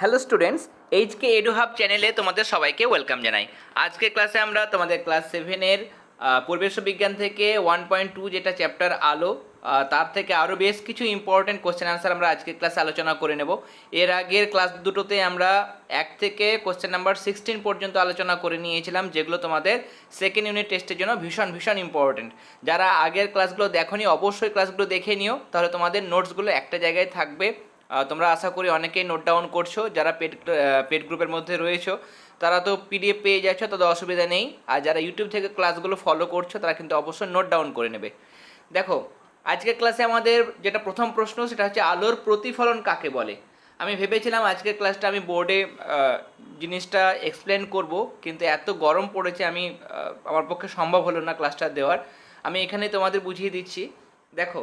Hello students, HK edu hub চ্যানেলে তোমাদের সবাইকে ওয়েলকাম জানাই। আজকে ক্লাসে আমরা তোমাদের ক্লাস সেভেনের পরিবেশ বিজ্ঞান থেকে ওয়ান পয়েন্ট টু যেটা চ্যাপ্টার আলো তার থেকে আরও বেশ কিছু ইম্পর্টেন্ট কোশ্চেন আনসার আমরা আজকে ক্লাসে আলোচনা করে নেব। এর আগের ক্লাস দুটোতে আমরা এক থেকে কোশ্চেন নাম্বার সিক্সটিন পর্যন্ত আলোচনা করে নিয়েছিলাম, যেগুলো তোমাদের সেকেন্ড ইউনিট টেস্টের জন্য ভীষণ ভীষণ ইম্পর্টেন্ট যারা আগের ক্লাসগুলো দেখোনি, অবশ্যই ক্লাসগুলো দেখে নিও, তাহলে তোমাদের নোটসগুলো একটা জায়গায় থাকবে। তোমরা আশা করি অনেকেই নোট ডাউন করছ, যারা পেড পেড গ্রুপের মধ্যে রয়েছো, তারা তো পিডিএফ পেয়ে যাচ্ছ, তাদের অসুবিধা নেই। আর যারা ইউটিউব থেকে ক্লাসগুলো ফলো করছ, তারা কিন্তু অবশ্যই নোট ডাউন করে নেবে। দেখো, আজকের ক্লাসে আমাদের যেটা প্রথম প্রশ্ন, সেটা হচ্ছে আলোর প্রতিফলন কাকে বলে? আমি ভেবেছিলাম আজকের ক্লাসটা আমি বোর্ডে জিনিসটা এক্সপ্লেন করব, কিন্তু এত গরম পড়েছে আমি আমার পক্ষে সম্ভব হলো না ক্লাসটা দেওয়ার। আমি এখানে তোমাদের বুঝিয়ে দিচ্ছি। দেখো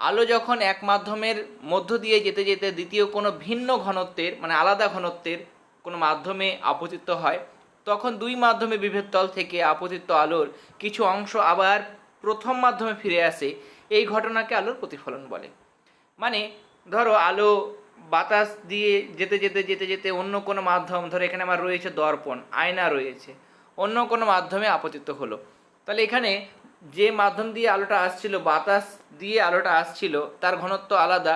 আলো যখন এক মাধ্যমের মধ্য দিয়ে যেতে যেতে দ্বিতীয় কোনো ভিন্ন ঘনত্বের মানে আলাদা ঘনত্বের কোনো মাধ্যমে আপতিত হয়, তখন দুই মাধ্যমে বিভেদ তল থেকে আপতিত আলোর কিছু অংশ আবার প্রথম মাধ্যমে ফিরে আসে। এই ঘটনাকে আলোর প্রতিফলন বলে। মানে ধরো আলো বাতাস দিয়ে যেতে যেতে যেতে যেতে অন্য কোনো মাধ্যম, ধরো এখানে আমার রয়েছে দর্পণ, আয়না রয়েছে, অন্য কোনো মাধ্যমে আপতিত হলো। তাহলে এখানে যে মাধ্যম দিয়ে আলোটা আসছিল, বাতাস দিয়ে আলোটা আসছিল, তার ঘনত্ব আলাদা।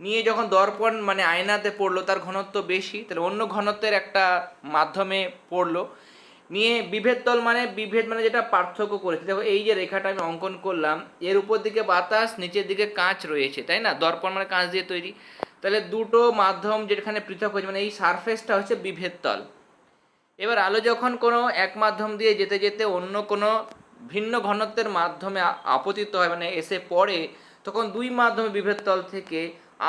নিয়ে যখন দর্পণ মানে আয়নাতে পড়ল, তার ঘনত্ব বেশি, তাহলে অন্য ঘনত্বের একটা মাধ্যমে পড়ল। নিয়ে বিভেদ তল মানে বিভেদ মানে যেটা পার্থক্য করেছে। দেখো, এই যে রেখাটা আমি অঙ্কন করলাম, এর উপর দিকে বাতাস, নিচের দিকে কাঁচ রয়েছে, তাই না? দর্পণ মানে কাঁচ দিয়ে তৈরি। তাহলে দুটো মাধ্যম যেখানে পৃথক হয়েছে মানে এই সারফেসটা হচ্ছে বিভেদ তল। এবার আলো যখন কোনো এক মাধ্যম দিয়ে যেতে যেতে অন্য কোনো ভিন্ন ঘনত্বের মাধ্যমে আপতিত হয় মানে এসে পড়ে, তখন দুই মাধ্যমে বিভেদ তল থেকে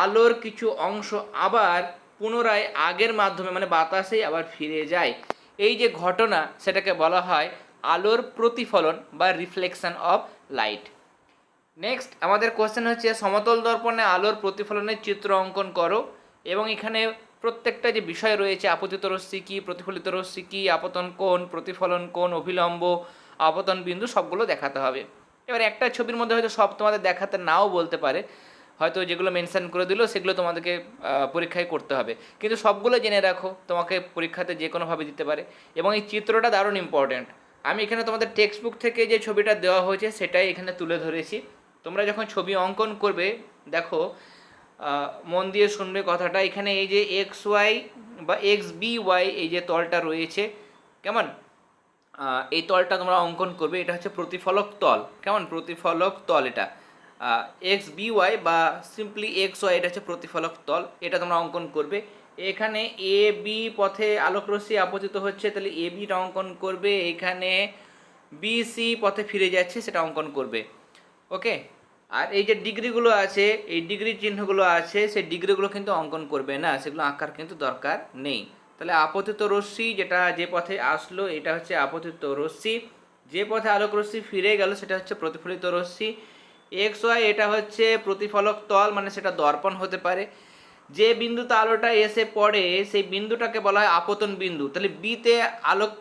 আলোর কিছু অংশ আবার পুনরায় আগের মাধ্যমে মানে বাতাসেই আবার ফিরে যায়। এই যে ঘটনা, সেটাকে বলা হয় আলোর প্রতিফলন বা রিফ্লেকশন অফ লাইট। নেক্সট, আমাদের কোশ্চেন হচ্ছে, সমতল দর্পণে আলোর প্রতিফলনের চিত্র অঙ্কন করো, এবং এখানে প্রত্যেকটা যে বিষয় রয়েছে, আপতিত রশ্মি কী, প্রতিফলিত রশ্মি কী, আপতন কোণ, প্রতিফলন কোণ, অভিলম্ব আপতন বিন্দু সবগুলো দেখাতে হবে। এবার একটা ছবির মধ্যে হয়তো সব তোমাদের দেখাতে নাও বলতে পারে। হয়তো যেগুলো মেনশন করে দিল, সেগুলো তোমাদেরকে পরীক্ষায় করতে হবে। কিন্তু সবগুলো জেনে রাখো, তোমাকে পরীক্ষাতে যে কোনোভাবে দিতে পারে। এবং এই চিত্রটা দারুণ ইম্পর্ট্যান্ট আমি এখানে তোমাদের টেক্সট বুক থেকে যে ছবিটা দেওয়া হয়েছে, সেটাই এখানে তুলে ধরেছি। তোমরা যখন ছবি অঙ্কন করবে, দেখো মন দিয়ে শুনবে কথাটা। এখানে এই যে এক্স ওয়াই বা এক্স বি ওয়াই এই যে তলটা রয়েছে, কেমন? এই তলটা তোমরা অঙ্কন করবে, এটা হচ্ছে প্রতিফলক তল। কেমন? প্রতিফলক তল এটা। এক্স বি ওয়াই বা সিম্পলি এক্স ওয়াই এটা হচ্ছে প্রতিফলক তল। এটা তোমরা অঙ্কন করবে। এখানে এ বি পথে আলোকরশ্মি আপতিত হচ্ছে, তাহলে এ বিটা অঙ্কন করবে। এখানে বি সি পথে ফিরে যাচ্ছে, সেটা অঙ্কন করবে। ওকে? আর এই যে ডিগ্রিগুলো আছে, এই ডিগ্রি চিহ্নগুলো আছে, সেই ডিগ্রিগুলো কিন্তু অঙ্কন করবে না। সেগুলো আঁকার কিন্তু দরকার নেই। তাহলে আপতিত রশ্মি যেটা যে পথে আসলো, এটা হচ্ছে আপতিত রশ্মি। যে পথে আলোক রশ্মি ফিরে গেল, সেটা হচ্ছে প্রতিফলিত রশ্মি। এক্স ওয়াই এটা হচ্ছে প্রতিফলক তল মানে সেটা দর্পণ হতে পারে। যে বিন্দুতে আলোটা এসে পড়ে, সেই বিন্দুটাকে বলা হয় আপতন বিন্দু। তাহলে বিতে আলোক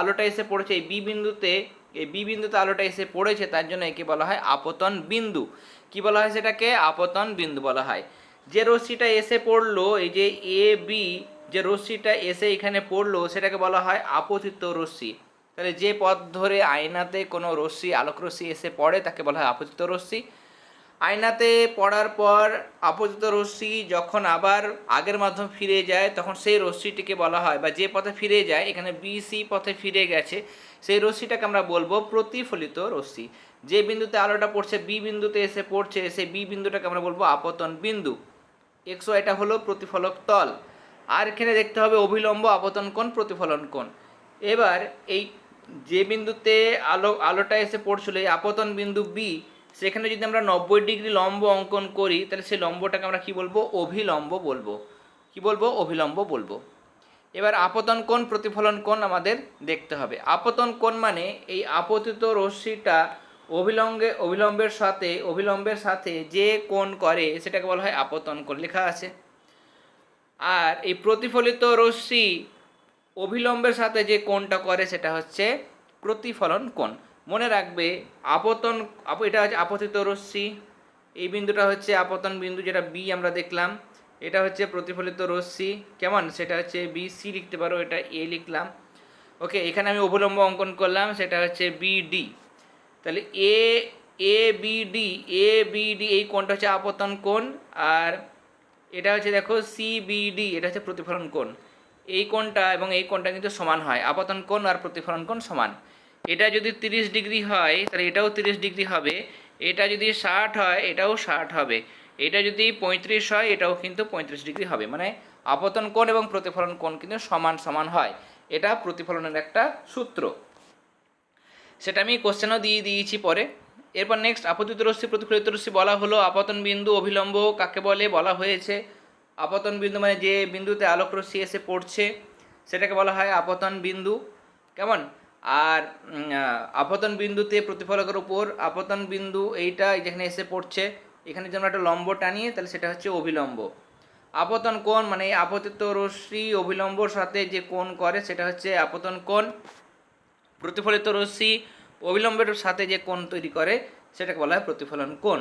আলোটা এসে পড়েছে, এই বি বিন্দুতে, এই বি বিন্দুতে আলোটা এসে পড়েছে, তার জন্য একে বলা হয় আপতন বিন্দু। কি বলা হয় সেটাকে? আপতন বিন্দু বলা হয়। যে রশ্মিটা এসে পড়ল, এই যে এ বি যে রশ্মিটা এসে এখানে পড়ল, সেটাকে বলা হয় আপতিত রশ্মি। তাহলে যে পথ ধরে আয়নাতে কোনো রশ্মি, আলোক রশ্মি এসে পড়ে, তাকে বলা হয় আপতিত রশ্মি। আয়নাতে পড়ার পর আপতিত রশ্মি যখন আবার আগের মাধ্যমে ফিরে যায়, তখন সেই রশ্মিটিকে বলা হয়, বা যে পথে ফিরে যায়, এখানে বিসি পথে ফিরে গেছে, সেই রশ্মিটাকে আমরা বলব প্রতিফলিত রশ্মি। যে বিন্দুতে আলোটা পড়ছে বি বিন্দুতে এসে পড়ছে, সেই বি বিন্দুটাকে আমরা বলব আপতন বিন্দু। এক্সো এটা হলো প্রতিফলক তল। আর এখানে দেখতে হবে অভিলম্ব আপতন কোণ, প্রতিফলন কোণ। এবার এই যে বিন্দুতে আলো, আলোটা এসে পড়ছিল, এই আপতন বিন্দু বি সেখানে যদি আমরা নব্বই ডিগ্রি লম্ব অঙ্কন করি, তাহলে সেই লম্বটাকে আমরা কি বলব? অভিলম্ব বলব। কি বলব? অভিলম্ব বলব। এবার আপতন কোণ, প্রতিফলন কোণ আমাদের দেখতে হবে। আপতন কোণ মানে এই আপতিত রশ্মিটা অভিলম্বে, অভিলম্বের সাথে অভিলম্বের সাথে যে কোণ করে, সেটাকে বলা হয় আপতন কোণ। লেখা আছে। আর এই প্রতিফলিত রশ্মি অভিলম্বের সাথে যে কোণটা করে সেটা হচ্ছে প্রতিফলন কোণ। মনে রাখবে, আপতন, আপ এটা হচ্ছে আপতিত রশ্মি। এই বিন্দুটা হচ্ছে আপতন বিন্দু, যেটা বি আমরা দেখলাম। এটা হচ্ছে প্রতিফলিত রশ্মি। কেমন? সেটা হচ্ছে বি সি লিখতে পারো, এটা এ লিখলাম। ওকে, এখানে আমি অবলম্ব অঙ্কন করলাম, সেটা হচ্ছে বিডি তাহলে এ এ বিডি এ বিডি এই কোণটা হচ্ছে আপতন কোণ, আর এটা হচ্ছে দেখো সিবিডি এটা হচ্ছে প্রতিফলন কোণ। এই কোণটা এবং এই কোণটা কিন্তু সমান হয়। আপতন কোণ আর প্রতিফলন কোণ সমান। এটা যদি তিরিশ ডিগ্রি হয়, তাহলে এটাও তিরিশ ডিগ্রি হবে। এটা যদি ষাট হয়, এটাও ষাট হবে। এটা যদি পঁয়ত্রিশ হয়, এটাও কিন্তু পঁয়ত্রিশ ডিগ্রি হবে। মানে আপতন কোণ এবং প্রতিফলন কোণ কিন্তু সমান সমান হয়। এটা প্রতিফলনের একটা সূত্র। সেটা আমি কোশ্চেনও দিয়ে দিয়েছি পরে। এরপর নেক্সট আপতিত রশ্মি, প্রতিফলিত রশ্মি বলা হলো, আপতন বিন্দু অভিলম্ব কাকে বলে? বলা হয়েছে, আপতন বিন্দু মানে যে বিন্দুতে আলোক রশ্মি এসে পড়ছে, সেটাকে বলা হয় আপতন বিন্দু। কেমন? আর আপতন বিন্দুতে প্রতিফলকের উপর আপতন বিন্দু এইটা যেখানে এসে পড়ছে, এখানে আমরা একটা লম্ব টানি তাহলে সেটা হচ্ছে অভিলম্ব। আপতন কোণ মানে আপতিত রশ্মি অভিলম্বর সাথে যে কোণ করে, সেটা হচ্ছে আপতন কোণ। প্রতিফলিত রশ্মি অবিলম্বের সাথে যে কোণ তৈরি করে, সেটাকে বলা হয় প্রতিফলন কোণ।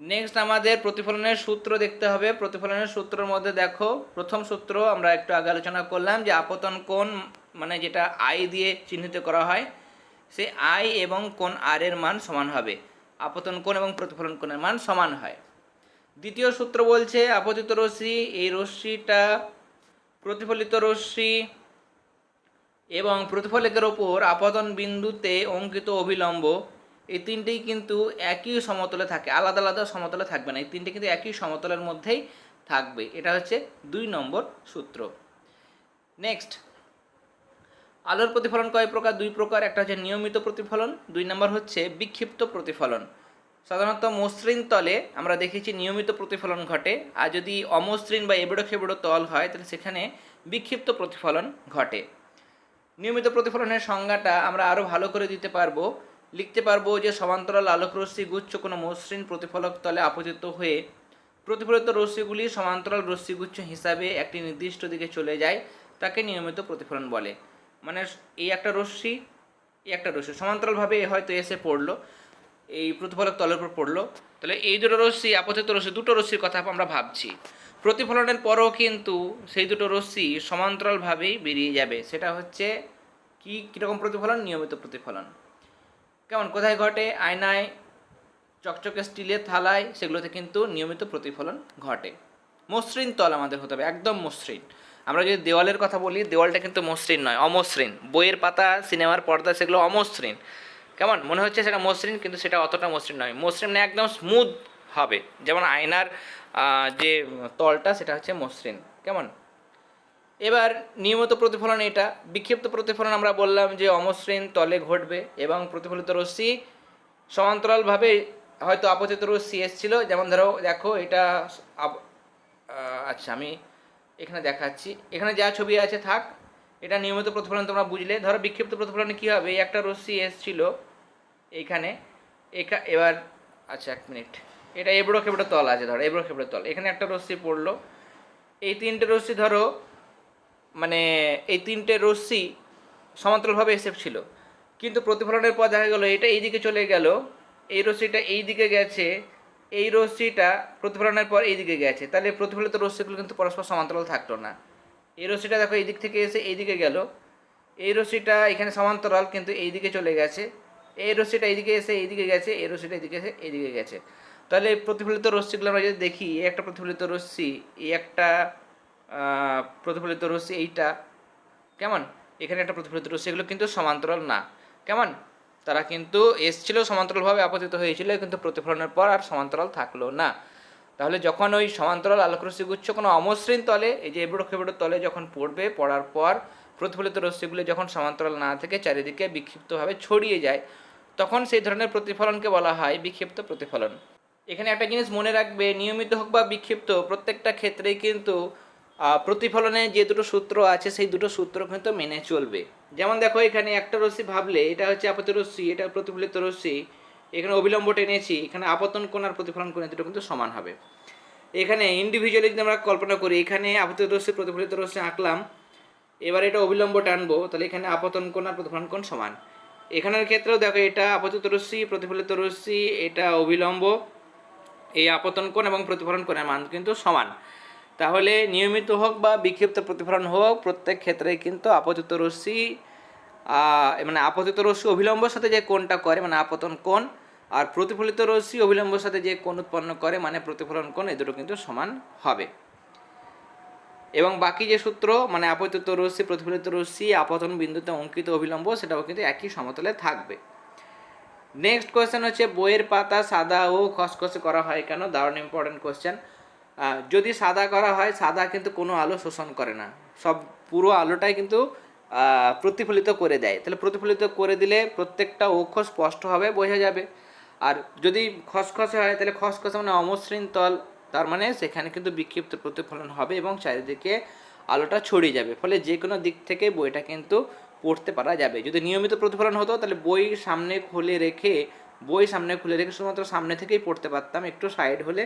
নেক্সট আমাদের প্রতিফলনের সূত্র দেখতে হবে। প্রতিফলনের সূত্রের মধ্যে দেখো, প্রথম সূত্র আমরা একটু আগে আলোচনা করলাম যে আপতন কোণ মানে যেটা আই দিয়ে চিহ্নিত করা হয়, সে আই এবং কোণ আর এর মান সমান হবে। আপতন কোণ এবং প্রতিফলন কোণের মান সমান হয়। দ্বিতীয় সূত্র বলছে, আপতিত রশ্মি, এই রশ্মিটা প্রতিফলিত রশ্মি এবং প্রতিফলকের ওপর আপতন বিন্দুতে অঙ্কিত অবিলম্ব এই তিনটেই কিন্তু একই সমতলে থাকে, আলাদা আলাদা সমতলে থাকবে না, এই তিনটে কিন্তু একই সমতলের মধ্যেই থাকবে। এটা হচ্ছে দুই নম্বর সূত্র। নেক্সট আলোর প্রতিফলন কয় প্রকার? দুই প্রকার, একটা হচ্ছে নিয়মিত প্রতিফলন, দুই নম্বর হচ্ছে বিক্ষিপ্ত প্রতিফলন। সাধারণত মসৃণ তলে আমরা দেখেছি নিয়মিত প্রতিফলন ঘটে, আর যদি অমসৃণ বা এবড়ো খেবড়ো তল হয়, তাহলে সেখানে বিক্ষিপ্ত প্রতিফলন ঘটে। নিয়মিত প্রতিফলনের সংজ্ঞাটা আমরা আরও ভালো করে দিতে পারব। লিখতে পারব যে সমান্তরাল আলোক রশ্মি গুচ্ছ কোনো মসৃণ প্রতিফলক তলে আপতিত হয়ে প্রতিফলিত রশ্মিগুলি সমান্তরাল রশ্মিগুচ্ছ হিসাবে একটি নির্দিষ্ট দিকে চলে যায়, তাকে নিয়মিত প্রতিফলন বলে। মানে এই একটা রশ্মি এই একটা রশ্মি। সমান্তরালভাবে হয়তো এসে পড়ল, এই প্রতিফলক তলের উপর পড়ল। তাহলে এই দুটো রশ্মি, আপতিত রশ্মি, দুটো রশ্মির কথা আমরা ভাবছি। প্রতিফলনের পরও কিন্তু সেই দুটো রশ্মি সমান্তরালভাবেই বেরিয়ে যাবে। সেটা হচ্ছে কি, কীরকম প্রতিফলন? নিয়মিত প্রতিফলন। কেমন? কোথায় ঘটে? আয়নায়, চকচকে স্টিলের থালায়, সেগুলোতে কিন্তু নিয়মিত প্রতিফলন ঘটে। মসৃণ তল আমাদের হতে হবে, একদম মসৃণ। আমরা যদি দেওয়ালের কথা বলি, দেওয়ালটা কিন্তু মসৃণ নয়, অমসৃণ। বইয়ের পাতা, সিনেমার পর্দা, সেগুলো অমসৃণ। কেমন? মনে হচ্ছে সেটা মসৃণ, কিন্তু সেটা অতটা মসৃণ নয়। মসৃণ মানে একদম স্মুথ হবে। যেমন আয়নার যে তলটা, সেটা হচ্ছে মসৃণ। কেমন? এবার নিয়মিত প্রতিফলন এটা। বিক্ষিপ্ত প্রতিফলন আমরা বললাম যে অমসৃণ তলে ঘটবে এবং প্রতিফলিত রশ্মি সমান্তরালভাবে হয়তো আপতিত রশ্মি এসেছিল। যেমন ধরো, দেখো এটা আচ্ছা আমি এখানে দেখাচ্ছি। এখানে যা ছবি আছে, থাক। এটা নিয়মিত প্রতিফলন তোমরা বুঝলে। ধরো বিক্ষিপ্ত প্রতিফলনে কী হবে? একটা রশ্মি এসেছিল এইখানে। এখা, এবার আচ্ছা এক মিনিট। এটা এবড়ো খেবড়ো তল আছে, ধরো এবড়ো খেবড়ো তল। এখানে একটা রশ্মি পড়ল। এই তিনটে রশ্মি, ধরো মানে এই তিনটে রশ্মি সমান্তরালভাবে এসেছিল কিন্তু প্রতিফলনের পর দেখা গেলো, এটা এই দিকে চলে গেল, এই রশ্মিটা এই দিকে গেছে, এই রশ্মিটা প্রতিফলনের পর এই দিকে গেছে। তাহলে প্রতিফলিত রশ্মিগুলো কিন্তু পরস্পর সমান্তরাল থাকতো না। এই রশ্মিটা দেখো এই দিক থেকে এসে এই দিকে গেল। এই রশ্মিটা এখানে সমান্তরাল, কিন্তু এই দিকে চলে গেছে। এই রশ্মিটা এইদিকে এসে এইদিকে গেছে, এই রশ্মিটা এইদিকে এসে এইদিকে গেছে। তাহলে প্রতিফলিত রশ্মিগুলো আমরা যদি দেখি, এই একটা প্রতিফলিত রশ্মি, এই একটা প্রতিফলিত রশ্মি এইটা, কেমন? এখানে একটা প্রতিফলিত রশ্মি, এগুলো কিন্তু সমান্তরাল না। কেমন? তারা কিন্তু এসছিল সমান্তরালভাবে আপতিত হয়েছিল, কিন্তু প্রতিফলনের পর আর সমান্তরাল থাকল না। তাহলে যখন ওই সমান্তরাল আলোকরশ্মি গুচ্ছ কোনো অমসৃণ তলে, এই যে এবড়ো খেবড়ো তলে যখন পড়বে, পড়ার পর প্রতিফলিত রশ্মিগুলো যখন সমান্তরাল না থেকে চারিদিকে বিক্ষিপ্তভাবে ছড়িয়ে যায়, তখন সেই ধরনের প্রতিফলনকে বলা হয় বিক্ষিপ্ত প্রতিফলন। এখানে একটা জিনিস মনে রাখবে, নিয়মিত হোক বা বিক্ষিপ্ত, প্রত্যেকটা ক্ষেত্রেই কিন্তু প্রতিফলনে যে দুটো সূত্র আছে, সেই দুটো সূত্র কিন্তু মেনে চলবে। যেমন দেখো, এখানে একটা রশ্মি ভাবলে, এটা হচ্ছে আপাত রশ্মি, এটা প্রতিফলিত রশ্মি, এখানে অবিলম্ব টেনেছি, এখানে আপতন কোণ আর প্রতিফলন কোণ দুটো কিন্তু সমান হবে। এখানে ইন্ডিভিজুয়ালি যদি আমরা কল্পনা করি, এখানে আপতিত রশ্মি, প্রতিফলিত রশ্মি আঁকলাম, এবার এটা অবিলম্ব টানবো, তাহলে এখানে আপতন কোণ আর প্রতিফলন কোণ সমান। এখানের ক্ষেত্রেও দেখো, এটা আপতিত রশ্মি, প্রতিফলিত রশ্মি, এটা অবিলম্ব এই আপতন কোণ এবং প্রতিফলন কোণের মান কিন্তু সমান। তাহলে নিয়মিত হোক বা বিক্ষিপ্ত প্রতিফলন হোক, প্রত্যেক ক্ষেত্রে কিন্তু আপতিত রশ্মি মানে আপতিত রশ্মি অভিলম্বর সাথে যে কোণটা করে মানে আপতন কোণ, আর প্রতিফলিত রশ্মি অভিলম্বর সাথে যে কোণ উৎপন্ন করে মানে প্রতিফলন কোণ এ দুটো কিন্তু সমান হবে। এবং বাকি যে সূত্র মানে আপতিত রশ্মি, প্রতিফলিত রশ্মি, আপতন বিন্দুতে অঙ্কিত অভিলম্ব, সেটাও কিন্তু একই সমতলে থাকবে। নেক্সট কোয়েশ্চেন হচ্ছে, বইয়ের পাতা সাদা ও খসখসে করা হয় কেন? দারুণ ইম্পর্টেন্ট কোয়েশ্চেন যদি সাদা করা হয়, সাদা কিন্তু কোনো আলো শোষণ করে না। সব পুরো আলোটাই কিন্তু প্রতিফলিত করে দেয়। তাহলে প্রতিফলিত করে দিলে প্রত্যেকটা অক্ষর স্পষ্টভাবে বোঝা যাবে। আর যদি খসখসে হয়, তাহলে খসখসে মানে অমসৃণ তল। তার মানে সেখানে কিন্তু বিক্ষিপ্ত প্রতিফলন হবে এবং চারিদিকে আলোটা ছড়িয়ে যাবে। ফলে যে কোনো দিক থেকে বইটা কিন্তু পড়তে পারা যাবে। যদি নিয়মিত প্রতিফলন হতো, তাহলে বই সামনে খুলে রেখে, বই সামনে খুলে রেখে শুধুমাত্র সামনে থেকেই পড়তে পারতাম। একটু সাইড হলে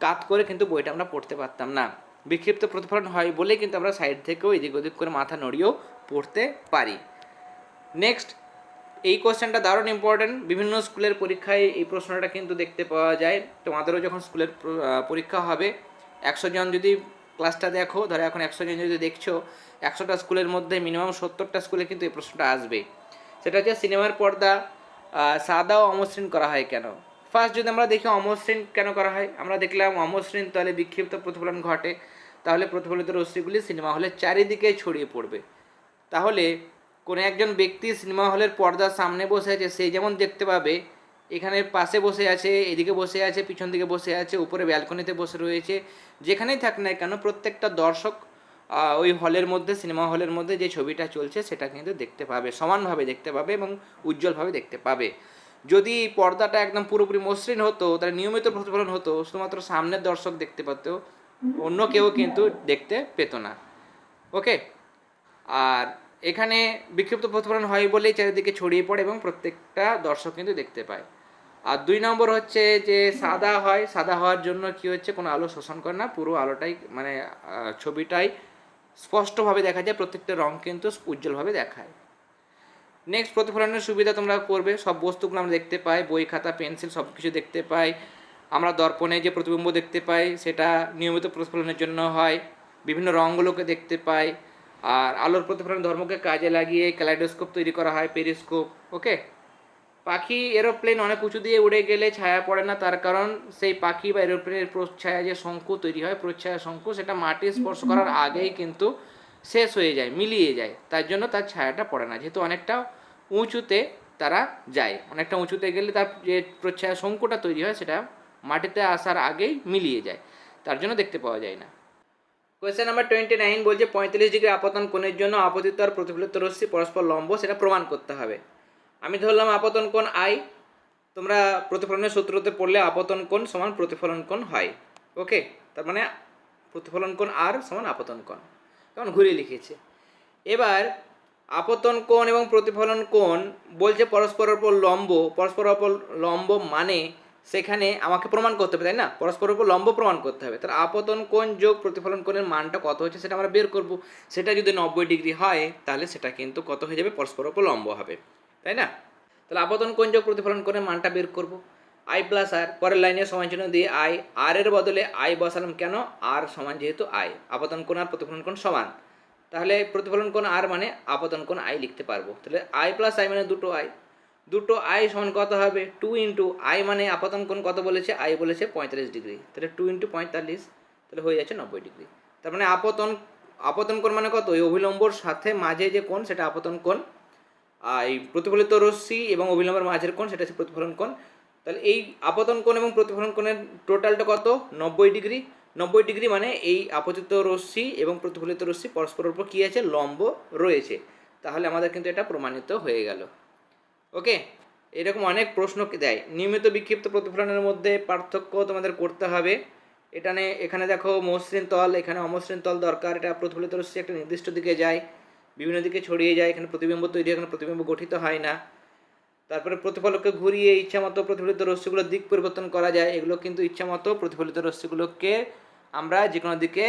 কাত করে কিন্তু বইটা আমরা পড়তে পারতাম না। বিক্ষিপ্ত প্রতিফলন হয় বলে কিন্তু আমরা সাইড থেকেও এদিক ওদিক করে মাথা নড়িয়েও পড়তে পারি। নেক্সট এই কোয়েশ্চেনটা দারুণ ইম্পর্ট্যান্ট বিভিন্ন স্কুলের পরীক্ষায় এই প্রশ্নটা কিন্তু দেখতে পাওয়া যায়। তোমাদেরও যখন স্কুলের পরীক্ষা হবে, একশো জন যদি ক্লাসটা দেখো, ধরো এখন একশো জন যদি দেখছ, একশোটা স্কুলের মধ্যে মিনিমাম সত্তরটা স্কুলে কিন্তু এই প্রশ্নটা আসবে। সেটা হচ্ছে সিনেমার পর্দা সাদা ও অমসৃণ করা হয় কেন? ফার্স্ট যদি আমরা দেখি অমসৃণ কেন করা হয়, আমরা দেখলাম অমসৃণ তলে বিক্ষিপ্ত প্রতিফলন ঘটে। তাহলে প্রতিফলিত রশ্মিগুলি সিনেমা হলের চারিদিকে ছড়িয়ে পড়বে। তাহলে কোনো একজন ব্যক্তি সিনেমা হলের পর্দার সামনে বসে আছে সেই যেমন দেখতে পাবে এখানে পাশে বসে আছে, এদিকে বসে আছে, পিছন দিকে বসে আছে, উপরে ব্যালকনিতে বসে রয়েছে, যেখানেই থাক না কেন প্রত্যেকটা দর্শক ওই হলের মধ্যে, সিনেমা হলের মধ্যে যে ছবিটা চলছে সেটা কিন্তু দেখতে পাবে, সমানভাবে দেখতে পাবে এবং উজ্জ্বলভাবে দেখতে পাবে। যদি পর্দাটা একদম পুরোপুরি মসৃণ হতো, তাহলে নিয়মিত প্রতিফলন হতো, শুধুমাত্র সামনের দর্শক দেখতে পেত অন্য কেউ কিন্তু দেখতে পেত না। ওকে? আর এখানে বিক্ষিপ্ত প্রতিফলন হয় বলেই চারিদিকে ছড়িয়ে পড়ে এবং প্রত্যেকটা দর্শক কিন্তু দেখতে পায়। আর দুই নম্বর হচ্ছে যে সাদা হয়, সাদা হওয়ার জন্য কি হচ্ছে, কোনো আলো শোষণ করে না, পুরো আলোটাই মানে ছবিটাই স্পষ্টভাবে দেখা যায়, প্রত্যেকটা রং কিন্তু উজ্জ্বলভাবে দেখায়। নেক্সট প্রতিফলনের সুবিধা তোমরা করবে, সব বস্তুগুলো আমরা দেখতে পাই, বই, খাতা, পেন্সিল সব কিছু দেখতে পাই। আমরা দর্পণে যে প্রতিবিম্ব দেখতে পাই, সেটা নিয়মিত প্রতিফলনের জন্য হয়। বিভিন্ন রঙগুলোকে দেখতে পাই। আর আলোর প্রতিফলন ধর্মকে কাজে লাগিয়ে ক্যালাইডোস্কোপ তৈরি করা হয়, পেরিস্কোপ ওকে পাখি এরোপ্লেন অনেক উঁচু দিয়ে উড়ে গেলে ছায়া পড়ে না তার কারণ সেই পাখি বা এরোপ্লেনের প্রচ্ছায়া যে শঙ্কু তৈরি হয় প্রচ্ছায়া শঙ্কু সেটা মাটি স্পর্শ করার আগেই কিন্তু শেষ হয়ে যায় মিলিয়ে যায় তার জন্য তার ছায়াটা পড়ে না যেহেতু অনেকটা উঁচুতে তারা যায় অনেকটা উঁচুতে গেলে তার যে প্রচ্ছায়া শঙ্কুটা তৈরি হয় সেটা মাটিতে আসার আগেই মিলিয়ে যায় তার জন্য দেখতে পাওয়া যায় না। কোয়েশ্চেন নাম্বার টোয়েন্টি নাইন বলছে পঁয়তাল্লিশ ডিগ্রি আপতন কোণের জন্য আপতিত আর প্রতিফলিত রশ্মি পরস্পর লম্ব সেটা প্রমাণ করতে হবে। আমি ধরলাম আপতন কোণ আই। তোমরা প্রতিফলনের সূত্রতে পড়লে আপতন কোণ সমান প্রতিফলন কোণ হয়। ওকে তার মানে প্রতিফলন কোণ আর সমান আপতন কোণ। কেমন? ঘুরিয়ে লিখেছে এবার আপতন কোণ এবং প্রতিফলন কোণ বলছে পরস্পরের উপর লম্ব। পরস্পর উপর লম্ব মানে সেখানে আমাকে প্রমাণ করতে হবে, তাই না? পরস্পরের উপর লম্ব প্রমাণ করতে হবে। তার আপতন কোণ যোগ প্রতিফলন কোণের মানটা কত হচ্ছে সেটা আমরা বের করব। সেটা যদি নব্বই ডিগ্রি হয়, তাহলে সেটা কিন্তু কত হয়ে যাবে? পরস্পরের উপর লম্ব হবে। তাই না? তাহলে আপতন কোণ যোগ প্রতিফলন করে মানটা বের করব। আই প্লাস আর পরের লাইনে সমান চিহ্ন দিয়ে আই আর এর বদলে আই বসালাম কেন? আর সমান যেহেতু আই আপতন কোণ আর প্রতিফলন কোণ সমান। তাহলে প্রতিফলন কোণ আর মানে আপতন কোণ আই লিখতে পারব। তাহলে আই প্লাস আই মানে দুটো আই দুটো আই সমান কত হবে? টু ইন্টু আই মানে আপাতন কোণ কত বলেছে? আই বলেছে পঁয়তাল্লিশ ডিগ্রি। তাহলে টু ইন্টু পঁয়তাল্লিশ, তাহলে হয়ে যাচ্ছে নব্বই ডিগ্রি। তার মানে আপতন আপতন কোণ মানে কত? ওই অভিলম্বর সাথে মাঝে যে কোণ, সেটা আপতন কোণ এই প্রতিফলিত রশ্মি এবং অভিলম্বের মাঝের কোণ, সেটা হচ্ছে প্রতিফলন কোণ। তাহলে এই আপতন কোণ এবং প্রতিফলন কোণের টোটালটা কত? নব্বই ডিগ্রি। নব্বই ডিগ্রি মানে এই আপতিত রশ্মি এবং প্রতিফলিত রশ্মি পরস্পরের উপর কী আছে? লম্ব রয়েছে। তাহলে আমাদের কিন্তু এটা প্রমাণিত হয়ে গেল। ওকে? এরকম অনেক প্রশ্ন দেয়। নিয়মিত বিক্ষিপ্ত প্রতিফলনের মধ্যে পার্থক্য তোমাদের করতে হবে। এখানে এখানে দেখো মসৃণ তল, এখানে অমসৃণ তল দরকার। এটা প্রতিফলিত রশ্মি একটা নির্দিষ্ট দিকে যায়। বিভিন্ন দিকে ছড়িয়ে যায়, এখানে প্রতিবিম্ব তৈরি, এখানে প্রতিবিম্ব গঠিত হয় না। তারপরে প্রতিফলককে ঘুরিয়ে ইচ্ছামতো প্রতিফলিত রশ্মিগুলোর দিক পরিবর্তন করা যায়। এগুলো কিন্তু ইচ্ছামতো প্রতিফলিত রশ্মিগুলোকে আমরা যে কোনো দিকে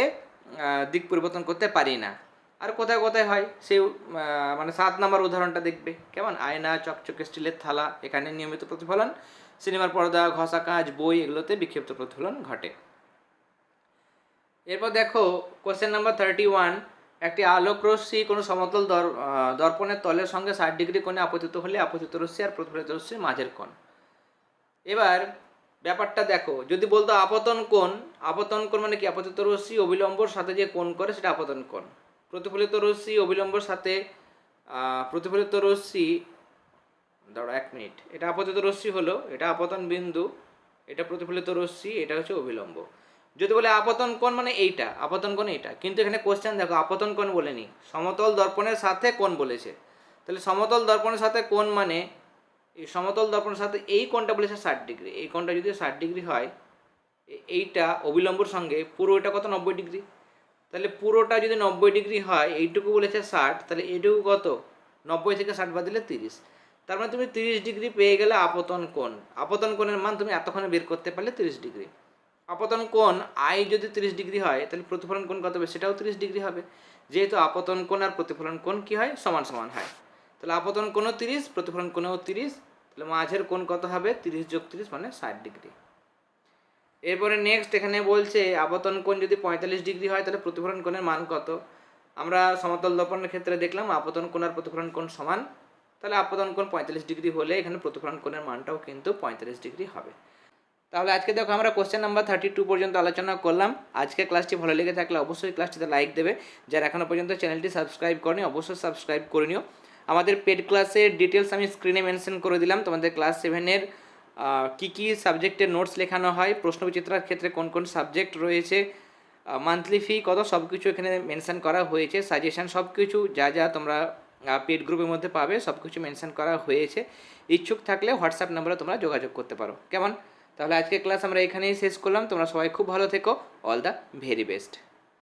দিক পরিবর্তন করতে পারি না। আর কোথায় কোথায় হয়? সেই মানে সাত নম্বর উদাহরণটা দেখবে। কেমন? আয়না, চকচকে, স্টিলের থালা, এখানে নিয়মিত প্রতিফলন। সিনেমার পর্দা, ঘষা কাজ, বই, এগুলোতে বিক্ষিপ্ত প্রতিফলন ঘটে। এরপর দেখো কোশ্চেন নাম্বার থার্টি ওয়ান একটি আলোক রশ্মি কোনো সমতল দর- দর্পণের তলের সঙ্গে ষাট ডিগ্রি কোণে আপতিত হলে আপতিত রশ্মি আর প্রতিফলিত রশ্মি মাঝের কোণ। এবার ব্যাপারটা দেখো, যদি বলতো আপতন কোণ আপতন কোণ মানে কি? আপতিত রশ্মি অবিলম্বর সাথে যে কোণ করে সেটা আপতন কোণ। প্রতিফলিত রশ্মি অবিলম্বর সাথে প্রতিফলিত রশ্মি দাঁড়া এক মিনিট, এটা আপতিত রশ্মি হলো, এটা আপতন বিন্দু, এটা প্রতিফলিত রশ্মি, এটা হচ্ছে অবিলম্ব। যদি বলে আপতন কোণ মানে এইটা, আপতন কোণ এইটা। কিন্তু এখানে কোশ্চেন দেখো, আপতন কোণ বলেনি সমতল দর্পণের সাথে কোণ বলেছে। তাহলে সমতল দর্পণের সাথে কোণ মানে এই সমতল দর্পণের সাথে এই কোণটা বলেছে ষাট ডিগ্রি। এই কোণটা যদি ষাট ডিগ্রি হয় এইটা অবিলম্বর সঙ্গে, পুরো এটা কত? নব্বই ডিগ্রি। তাহলে পুরোটা যদি নব্বই ডিগ্রি হয়, এইটুকু বলেছে ষাট, তাহলে এইটুকু কত? নব্বই থেকে ষাট বাদ দিলে তিরিশ। তার মানে তুমি তিরিশ ডিগ্রি পেয়ে গেলে আপতন কোণ। আপতন কোণের মান তুমি এতক্ষণে বের করতে পারলে তিরিশ ডিগ্রি। আপতন কোণ আই যদি তিরিশ ডিগ্রি হয়, তাহলে প্রতিফলন কোণ কত হবে? সেটাও তিরিশ ডিগ্রি হবে। যেহেতু আপতন কোণ আর প্রতিফলন কোণ কি হয়? সমান সমান হয়। তাহলে আপতন কোণও তিরিশ, প্রতিফলন কোণেও তিরিশ, তাহলে মাঝের কোণ কত হবে? তিরিশ যোগ তিরিশ মানে ষাট ডিগ্রি। এরপরে নেক্সট এখানে বলছে, আপতন কোণ যদি পঁয়তাল্লিশ ডিগ্রি হয়, তাহলে প্রতিফলন কোণের মান কত? আমরা সমতল দর্পণের ক্ষেত্রে দেখলাম, আপতন কোণ আর প্রতিফলন কোণ সমান। তাহলে আপতন কোণ পঁয়তাল্লিশ ডিগ্রি হলে এখানে প্রতিফলন কোণের মানটাও কিন্তু পঁয়তাল্লিশ ডিগ্রি হবে। তাহলে আজকে দেখো আমরা কোশ্চেন নাম্বার থার্টি টু পর্যন্ত আলোচনা করলাম। আজকে ক্লাসটি ভালো লেগে থাকলে অবশ্যই ক্লাসটিতে লাইক দেবে। যারা এখনও পর্যন্ত চ্যানেলটি সাবস্ক্রাইব করেনি, অবশ্যই সাবস্ক্রাইব করে নিও। আমাদের পেড ক্লাসের ডিটেলস আমি স্ক্রিনে মেনশন করে দিলাম। তোমাদের ক্লাস সেভেনের কী কী সাবজেক্টের নোটস লেখানো হয়, প্রশ্ন বিচিত্রার ক্ষেত্রে কোন কোন সাবজেক্ট রয়েছে মান্থলি ফি কত সব কিছু এখানে মেনশন করা হয়েছে। সাজেশন সব কিছু যা যা তোমরা পেড গ্রুপের মধ্যে পাবে সব কিছু মেনশন করা হয়েছে। ইচ্ছুক থাকলে হোয়াটসঅ্যাপ নাম্বারে তোমরা যোগাযোগ করতে পারো। কেমন? তাহলে আজকে ক্লাস আমরা এখানেই শেষ করলাম। তোমরা সবাই খুব ভালো থেকো। All the very best